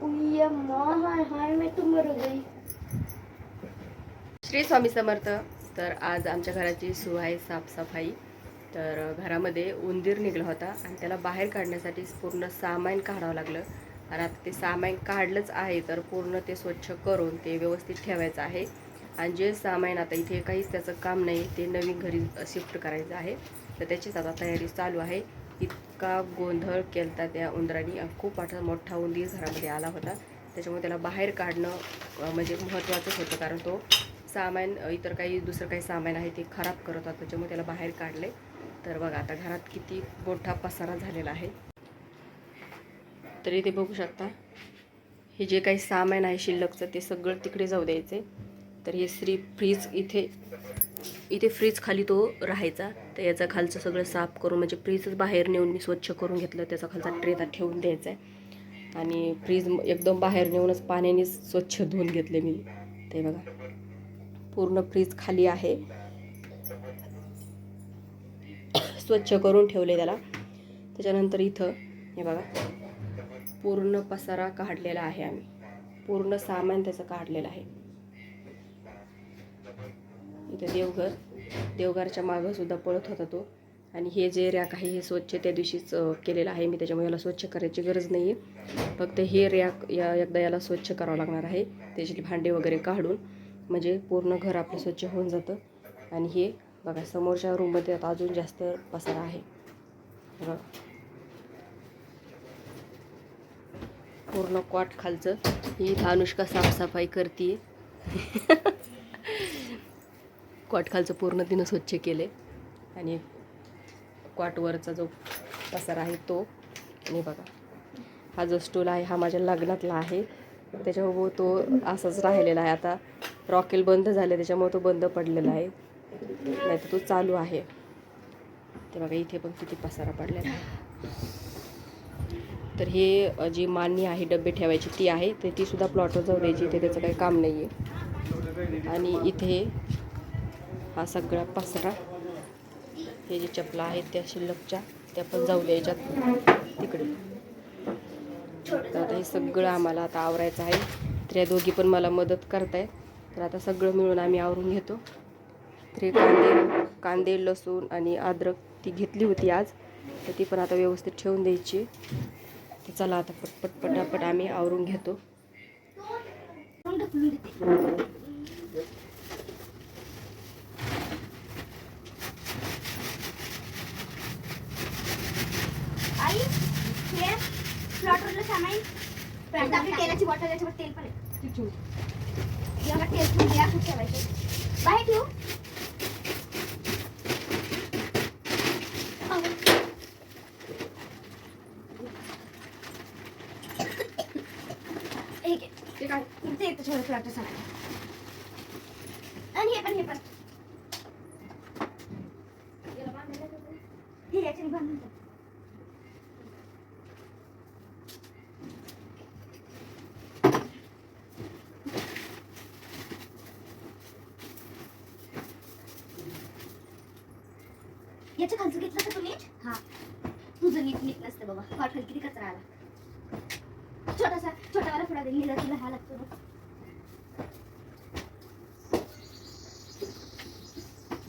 हाय हाय मर गई श्री स्वामी समर्थ. तर आज आमच्या घराची सुरू आहे साफसफाई. तर घरामध्ये उंदीर निघला होता आणि त्याला बाहेर काढण्यासाठी पूर्ण सामान काढावं लागलं. आणि आता ते सामान काढलंच आहे तर पूर्ण ते स्वच्छ करून ते व्यवस्थित ठेवायचं आहे. आणि जे सामान आता इथे काहीच त्याचं काम नाही ते नवीन घरी शिफ्ट करायचं आहे. तर त्याचीच आता तयारी चालू आहे. इतका गोंधळ केलता त्या उंदराने. खूप मोठा मोठा उंदीर घरामध्ये आला होता. त्याच्यामुळे त्याला बाहेर काढणं म्हणजे महत्त्वाचंच होतं. कारण तो सामान इतर काही दुसरं काही सामान आहे ते खराब करत होता. त्याच्यामुळे त्याला बाहेर काढले. तर बघा आता घरात किती मोठा पसारा झालेला आहे. तर इथे बघू शकता हे जे काही सामान आहे शिल्लकचं ते सगळं तिकडे जाऊ द्यायचे तर हे श्री फ्रीज इथे इथे फ्रीज खाली तो राहायचा. तर याचा खालचं सगळं साफ करून म्हणजे फ्रीजच बाहेर नेऊन मी स्वच्छ करून घेतलं. त्याचा खालचा ट्रे ठेवून द्यायचा आहे. आणि फ्रीज एकदम बाहेर नेऊनच पाण्याने स्वच्छ धुवून घेतले मी. ते बघा. पूर्ण फ्रीज खाली आहे. स्वच्छ करून ठेवले त्याला. त्याच्यानंतर इथं हे बघा. पूर्ण पसारा काढलेला आहे आम्ही. पूर्ण सामान त्याचं काढलेलं आहे. इथं देवघर. देवघरच्या मागं सुद्धा पळत होता तो. आणि हे जे रॅक आहे हे स्वच्छ त्या दिवशीच केलेलं आहे. मी त्याच्यामुळे याला स्वच्छ करायची गरज नाही आहे फक्त हे रॅक या एकदा याला स्वच्छ करावं लागणार आहे. त्याची भांडे वगैरे काढून म्हणजे पूर्ण घर आपलं स्वच्छ होऊन जातं. आणि हे बघा समोरच्या रूममध्ये आता अजून जास्त पसारा आहे. बघा. पूर्ण क्वाट खालचं. ही अनुष्का साफसफाई करते कॉट खालचं पूर्ण तिनं स्वच्छ केले. आणि क्वाटवरचा जो पसारा आहे तो आणि बघा हा जो स्टूल आहे हा माझ्या लग्नातला आहे. त्याच्यामुळं तो असाच राहिलेला आहे. आता रॉकेल बंद झाले त्याच्यामुळे तो बंद पडलेला आहे. नाही तर तो चालू आहे. ते बघा इथे पण किती पसारा पडलेला आहे. तर हे जी मान्य आहे डबे ठेवायची ती आहे. तर ती सुद्धा प्लॉटवर जाऊ द्यायची. इथे त्याचं काही काम नाही आहे आणि इथे हा सगळा पसरा. हे जे चपला आहेत त्या शिल्लकच्या त्या पण जाऊ द्यायच्यात तिकडे. तर आता हे सगळं आम्हाला आता आवरायचं आहे. तर दोघी पण मला मदत करतायत. तर आता सगळं मिळून आम्ही आवरून घेतो. त्रे कांदे कांदे लसूण आणि अद्रक ती घेतली होती आज. तर ती पण आता व्यवस्थित ठेवून द्यायची. तर चला आता पटपट पटापट आम्ही आवरून घेतो आई हे फ्लॉटरला सामान आपली तेलाची बॉटल त्याच्यावर तेल पण आहे. एवढा तेल ठेवून द्या कुठे ठेवायचं. बाहेर ठेवू. ते येतं छोटं फ्लॉटर सामान आणि हे पण हे पण. हे याच्याने बांधून टाक. याच्या खालचं घेतलं का तू नीट हा. तुझं नीट नीट नसतं बाबा. फार खाली किती कचरा आला? छोटासा छोटावाला थोडा दे. लिहिला तुला हा लागतो बघ.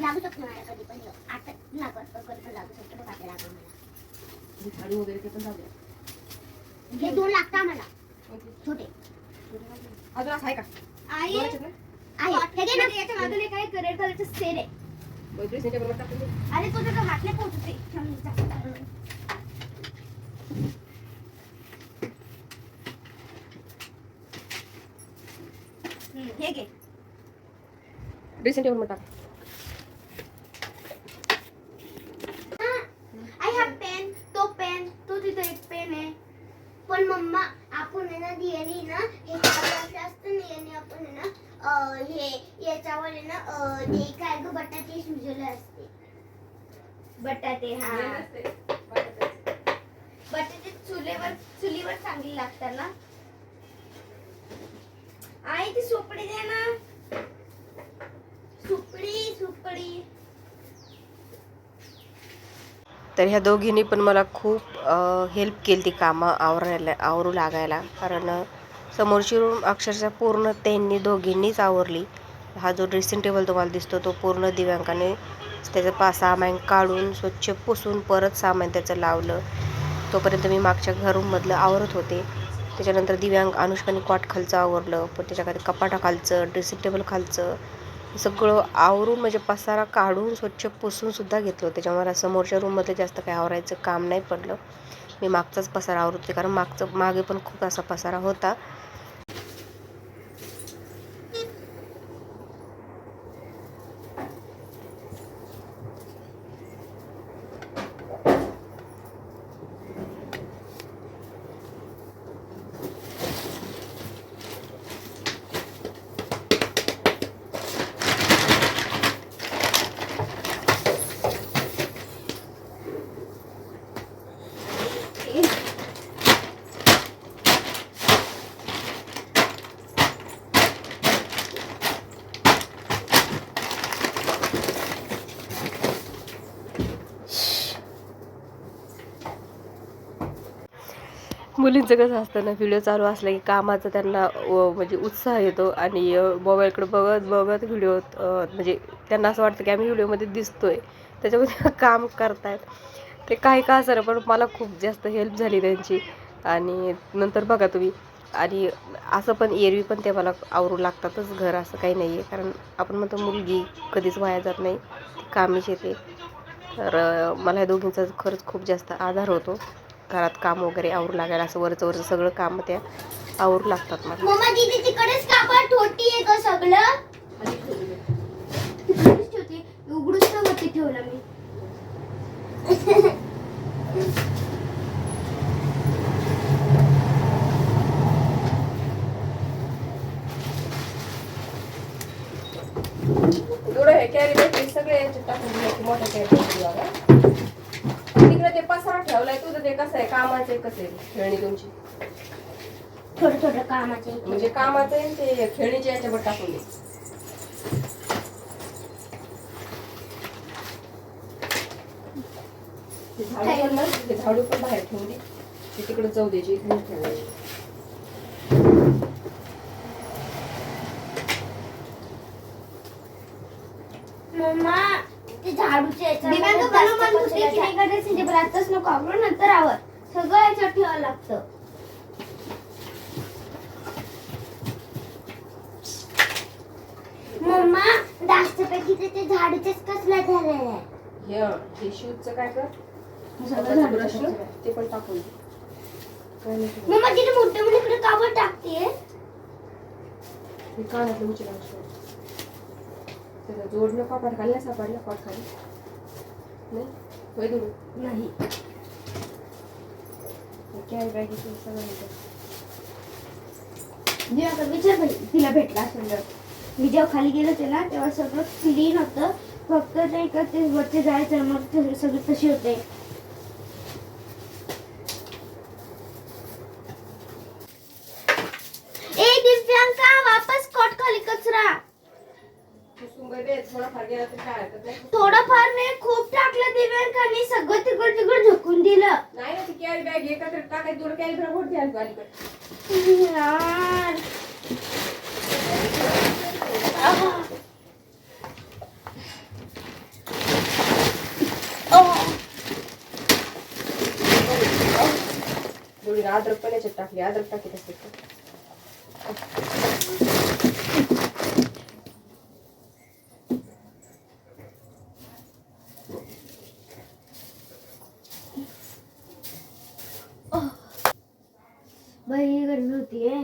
लागू शकतो मला कधी पण. आता लागू असतो कधी पण लागू शकतो बघ आपल्याला लागू मला. झाडू वगैरे ते पण जाऊ द्या. हे दोन लागतात आम्हाला. छोटे. अजून असं आहे का? ना? आहे. हे ना. याच्या आहे रेड कलरचं सेल आहे. अरे तो पोहोचत हे घे. ड्रेसिंग टेबल टाक आय हॅव पेन तो पेन तो तिथे एक पेन आहे पण मम्मा आपण आहे ना दियानी ना हे कागदाचं असतं ना याने आपण आहे ना अं, हे याच्यावर आहे ना अं, ते काय ग बटाटे शिजवले असते बटाटे हा बटाटे चुलीवर चुलीवर चांगली लागतात ना? आई ती सुपडी दे ना. सुपडी सुपडी. तर ह्या दोघींनी पण मला खूप हेल्प केली ती कामं आवरायला आवरू लागायला. कारण समोरची रूम अक्षरशः पूर्ण त्यांनी दोघींनीच आवरली. हा जो ड्रेसिंग टेबल तुम्हाला दिसतो तो पूर्ण दिव्यांकाने त्याचं पा सामान काढून स्वच्छ पुसून परत सामान त्याचं लावलं. तोपर्यंत मी मागच्या घरूममधलं आवरत होते. त्याच्यानंतर दिव्यांग अनुष्काने कॉट खालचं आवरलं पण त्याच्याखाली कपाटा खालचं ड्रेसिंग टेबल खालचं सगळं आवरून म्हणजे पसारा काढून स्वच्छ पुसून सुद्धा घेतलं. त्याच्यामुळे मला समोरच्या रूममध्ये जास्त काही आवरायचं काम नाही पडलं. मी मागचाच पसारा आवरत होते कारण मागचं मागे पण खूप असा पसारा होता. मुलींचं कसं असतं ना व्हिडिओ चालू असला की कामाचा त्यांना म्हणजे उत्साह येतो आणि मोबाईलकडे बघत बघत व्हिडिओ म्हणजे त्यांना असं वाटतं की आम्ही व्हिडिओमध्ये दिसतोय. त्याच्यामध्ये काम करतायत. ते काही का सर पण मला खूप जास्त हेल्प झाली त्यांची. आणि नंतर बघा तुम्ही. आणि असं पण एरवी पण ते मला आवरू लागतातच घर असं काही नाही आहे कारण आपण म्हणतो मुलगी कधीच वाया जात नाही. कामीच येते तर मला या दोघींचा खरंच खूप जास्त आधार होतो. घरात काम वगैरे आवरू लागायला असं वरचं वरचं सगळं काम त्या आवरू लागतात मला मम्मा दीदी तिकडेच कापड ठोटी आहे का सगळं तिकडेच ठेवते उघडूच तर वरती ठेवलं मी एवढं हे कॅरी बॅग सगळे याच्यात टाकून दिले की मोठ्या कॅरी बॅग तिकडे ते पसारा ठेवलाय तुझं ते कसं आहे कामाचं आहे कसं आहे? खेळणी तुमची? थोडं थोडं कामाचे. म्हणजे कामाचं आहे ते खेळणीच्या याच्यावर टाकून दे. ते झाडू पण ना ते झाडू पण बाहेर ठेवून दे. ते तिकडे जाऊ द्यायची इकडे ठेवायची. मम्मा ते झाडूचे आताच नको आवरून नंतर आवर. सगळं याच्यात ठेवावं लागतं. मम्मा जास्त पैकी ते ते झाडूचेच कसला झालेलं आहे हे हे शूजचं काय कर ब्रश. ते पण टाकून दे. काय नाही ठेवायचं. मम्मा तिथे मोठे मोठे इकडे टाकते मी कानातलं उचल त्याला जोडणं पाट खाली नाही? होय दुरू? नाही. कॅरी बॅग सगळं विचार भाई तिला भेटला असेल तर. मी जेव्हा खाली गेलो त्याला तेव्हा सगळं क्लीन होतं. फक्त ते का ते वरती जायचं मग ते सगळं तशी होते. ए दिव्यांका वापस कोट खाली कचरा. थोडाफार गेला तर काय हरकत नाही. नाही खूप टाकलं दिव्यांकाने सगळं तिकड तिकड झोकून दिलं नाही ना ती कॅरी बॅग एकत्र टाकायची तुला कॅरी बॅग होती आणतो अलीकडे यार आह. आह. थोडी अद्रक पण याच्यात टाकली अद्रक टाकीत असते बाई गरमी होतीये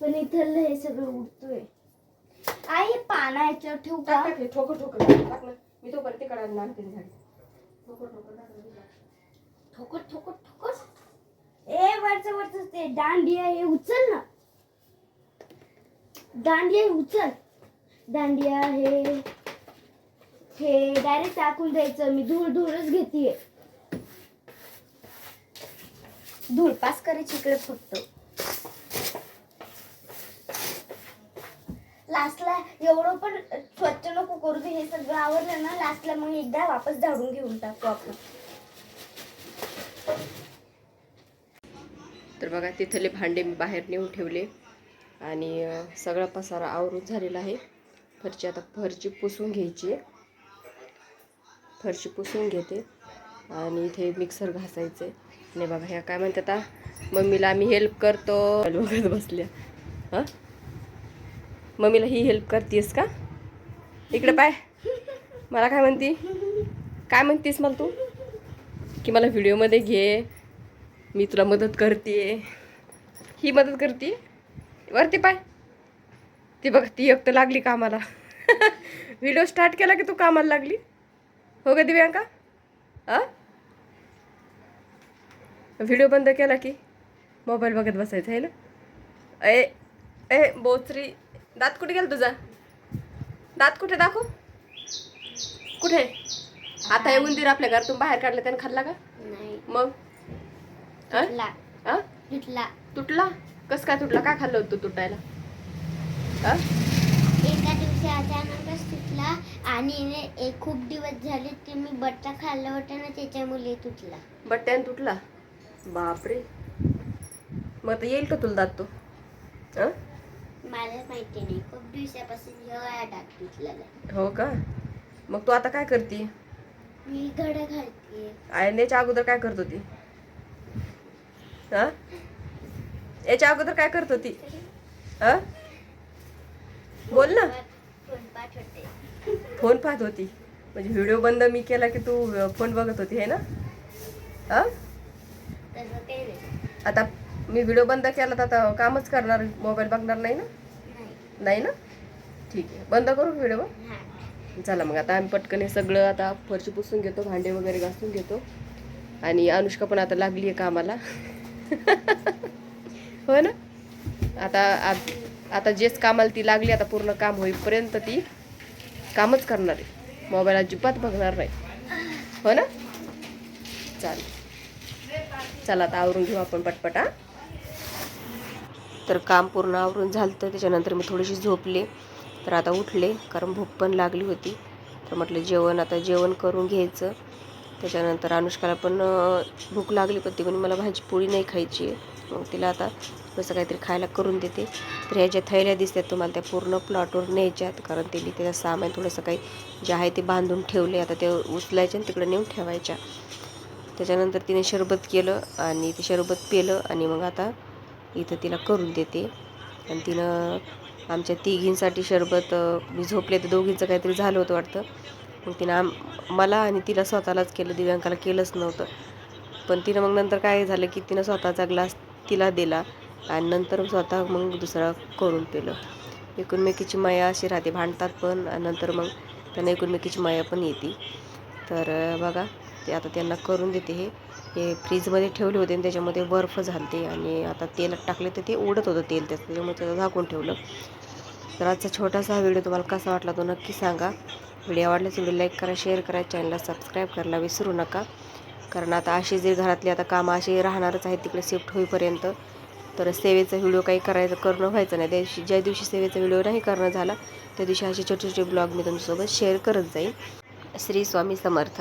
पण इथलं हे सगळं उडतोय. आई हे पाना याच्यावर ठेवू का? टाक टाकली ठोकर ठोकर टाक ना. मी तो परत तिकडे आणणार ते झाड ठोकर ठोकर. ठोकर ठोकर ठोकर ए वरच वरच ते दांडिया हे उचल ना. दांडिया हे उचल. दांडिया हे हे डायरेक्ट टाकून द्यायचं. मी धूळ धूळच घेतीये. धूळ पास करायची इकडे फक्त लास्टला एवढं पण स्वच्छ नको करू दे हे सगळं आवडलं ना लास्टला मग एकदा वापस झाडून घेऊन टाकू आपण. तर बघा तिथले भांडे मी बाहेर नेऊन ठेवले आणि सगळा पसारा आवरून झालेला आहे. फरची आता फरची पुसून घ्यायची आहे. फरची पुसून घेते आणि इथे मिक्सर घासायचं नाही बाबा बघा ह्या काय म्हणतात आता? मम्मीला आम्ही हेल्प करतो. बघत बसल्या. हां? मम्मीला ही हेल्प करतेस का? इकडे पाय. मला काय म्हणती? काय म्हणतीस मला तू? की मला व्हिडिओमध्ये घे. मी तुला मदत करते ही मदत करते? वरती पाय. ती बघ ती एक तर लागली कामाला. व्हिडिओ स्टार्ट केला की तू कामाला लागली? हो का दिव्यांका आ व्हिडिओ बंद केला की? मोबाईल बघत बसायचं आहे ना? ए ए बोचरी दात कुठे गेला तुझा? दात कुठे दाखव. कुठे? आता हे उंदीर आपल्या घरातून बाहेर काढलं त्यानं खाल्ला का? नाही. मग? तुटला? तुटला. कस काय तुटला? काय खाल्लं होतं तुटायला? एका दिवशी अचानकच तुटला आणि खूप दिवस झाले ते मी बट्टा खाल्ला होता ना त्याच्यामुळे तुटला. बट्ट्यानं तुटला? बापरे. मग आता येईल का तुला दात? तो आ? मला माहिती नाही. खूप दिवसापासून जेव्हा डाग तुटलेला आहे. हो का? मग तू आता काय करते? मी घडं घालते. आणि याच्या अगोदर काय करत होती? हा? याच्या अगोदर काय करत होती? हा? बोल ना. फोन पाठवते फोन पाहत होती. म्हणजे व्हिडिओ बंद मी केला की तू फोन बघत होती हे ना? हा? तसं काही नाही. आता मी व्हिडिओ बंद केला तर आता कामच करणार मोबाईल बघणार नाही ना? नाही. ना? ठीक आहे. बंद करू व्हिडिओ? हा. चला मग आता आम्ही पटकन हे सगळं आता फरशी पुसून घेतो भांडे वगैरे घासून घेतो. आणि अनुष्का पण आता लागली आहे कामाला. हो ना? आता आ- आता जेच कामाला ती लागली आता पूर्ण काम होईपर्यंत ती कामच करणार आहे. मोबाईल अजिबात बघणार नाही. हो ना? चालेल. चला आता आवरून घेऊ आपण पटपटा. तर काम पूर्ण आवरून झालं त्याच्यानंतर मी थोडीशी झोपले. तर आता उठले कारण भूक पण लागली होती. तर म्हटलं जेवण आता जेवण करून घ्यायचं. त्याच्यानंतर अनुष्काला पण भूक लागली पण ती पण मला भाजी पोळी नाही खायची आहे. मग तिला आता थोडंसं काहीतरी खायला करून देते. तर ह्या ज्या थैल्या दिसतात तुम्हाला त्या पूर्ण प्लॉटवर न्यायच्यात. कारण त्यांनी त्याचं सामान थोडंसं काही जे आहे ते बांधून ठेवले. आता ते उचलायचे आणि तिकडे नेऊन ठेवायच्या. त्याच्यानंतर तिने शरबत केलं आणि ते शरबत पेलं आणि मग आता इथं तिला करून देते. आणि तिनं आमच्या तिघींसाठी शरबत मी झोपले तर दोघींचं काहीतरी झालं होतं वाटतं. मग तिनं आम मला आणि तिला स्वतःलाच केलं दिव्यांकाला केलंच नव्हतं. पण तिनं मग नंतर काय झालं की तिनं स्वतःचा ग्लास तिला दिला आणि नंतर स्वतः मग दुसरा करून पेलं. एकूणमेकीची माया अशी राहते भांडतात पण आणि नंतर मग त्यांना एकूणमेकीची माया पण येते. तर बघा ते आता त्यांना करून देते हे. हे फ्रीजमध्ये ठेवले होते आणि त्याच्यामध्ये बर्फ झालते आणि आता तेलात टाकले तर ते उडत होतं तेल त्याचं त्याच्यामुळे त्याचं झाकून ठेवलं. तर आजचा छोटासा व्हिडिओ तुम्हाला कसा वाटला तो नक्की सांगा. व्हिडिओ आवडल्यास व्हिडिओ लाईक करा शेअर करा चॅनलला सबस्क्राईब करायला विसरू नका. कारण आता अशी जे घरातली आता कामं अशी राहणारच आहेत तिकडे शिफ्ट होईपर्यंत. तर सेवेचा व्हिडिओ काही करायचं करणं व्हायचं नाही. त्या दिवशी ज्या दिवशी सेवेचा व्हिडिओ नाही करणं झाला त्या दिवशी असे छोटे छोटे ब्लॉग मी तुमच्यासोबत शेअर करत जाईल श्री स्वामी समर्थ.